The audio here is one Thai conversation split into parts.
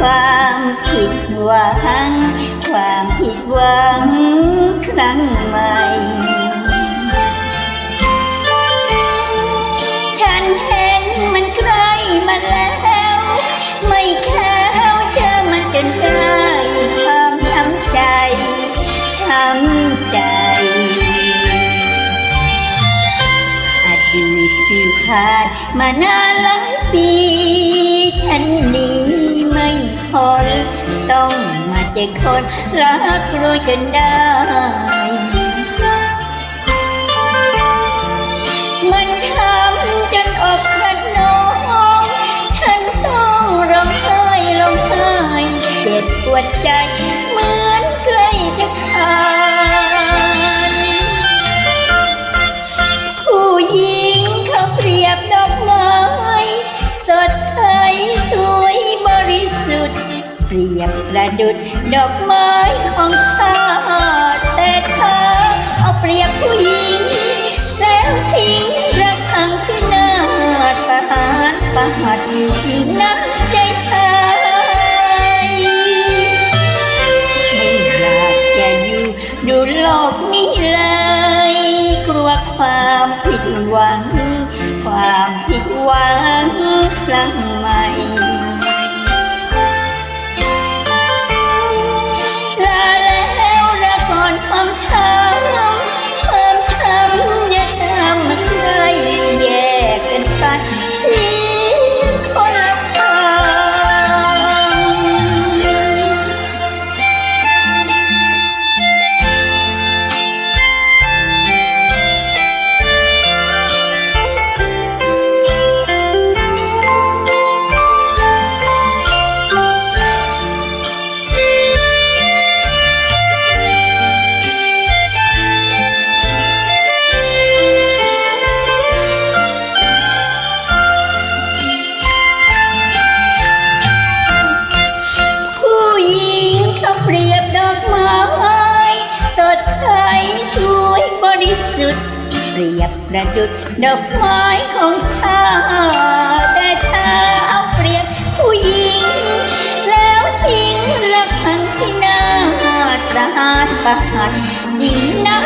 ความผิดหวัง ความผิดหวังครั้งใหม่ฉันเห็นมันใกล้มาแล้ว ไม่แค่เจอมันจนได้ความช้ำใจช้ำใจอดีตที่ผ่านมานานหลายปี มาเจคนรักรู้จนได้ มันทำจนอกขนองฉันต้องร้องไห้ร้องไห้เจ็บปวดใจ ประดุดดอกไม้ของชาติแต่เธอเอาเปรียบผู้หญิง แล้วทิ้งรักทางที่นาดประหารประหัดที่น้ำใจไทยไม่อยากจะอยู่ดูโลกนี้เลยกลัวความผิดหวัง ความผิดหวังครั้งใหม่ เปรียบดอกไม้สดใสช่วยบริสุทธิ์เปรียบประดุดดอกไม้ของชาติแต่เธอเอาเปรียบผู้หญิง แล้วทิ้งรักทั้งที่นาดประหารประหันยิ่งนัก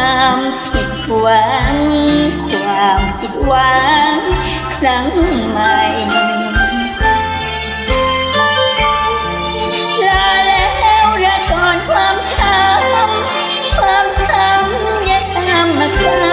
ความผิดหวัง ความผิดหวัง ครั้งใหม่ลาแล้วละก่อนความทำความทำอย่าตามมาครา